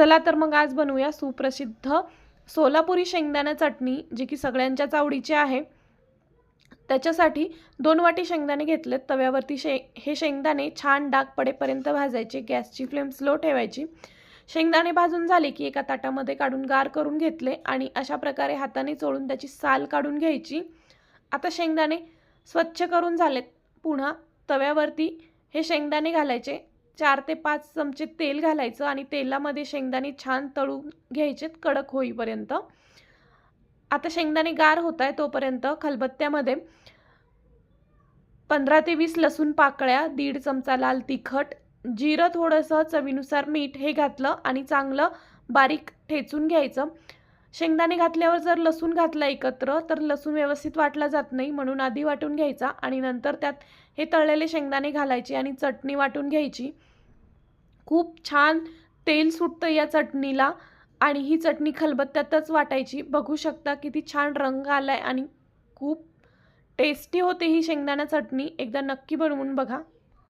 चला तर मग आज बनवूया सुप्रसिद्ध सोलापुरी शेंगदाणा चटणी जी की सगळ्यांच्याच आवडीची आहे. त्याच्यासाठी दोन वाटी शेंगदाणे घेतलेत. तव्यावरती शे हे शेंगदाणे छान डाग पडेपर्यंत भाजायचे गॅसची फ्लेम स्लो ठेवायची. शेंगदाणे भाजून झाले की एका ताटामध्ये काढून गार करून घेतले आणि अशा प्रकारे हाताने चोळून त्याची साल काढून घ्यायची. आता शेंगदाणे स्वच्छ करून झालेत. पुन्हा तव्यावरती हे शेंगदाणे घालायचे. चार ते पाच चमचे तेल घालायचं आणि तेलामध्ये शेंगदाणे छान तळून घ्यायचेत कडक होईपर्यंत. आता शेंगदाणे गार होत आहे तोपर्यंत खलबत्त्यामध्ये पंधरा ते वीस लसूण पाकळ्या दीड चमचा लाल तिखट जिरं थोडंसं चवीनुसार मीठ हे घातलं आणि चांगलं बारीक ठेचून घ्यायचं. शेंगदाणे घातल्यावर जर लसूण घातला एकत्र तर लसूण व्यवस्थित वाटला जात नाही म्हणून आधी वाटून घ्यायचा आणि नंतर त्यात हे तळलेले शेंगदाणे घालायचे आणि चटणी वाटून घ्यायची. खूप छान तेल सुटतं या चटणीला आणि ही चटणी खलबत्त्यातच वाटायची. बघू शकता किती छान रंग आला आहे आणि खूप टेस्टी होते ही शेंगदाणा चटणी. एकदा नक्की बनवून बघा.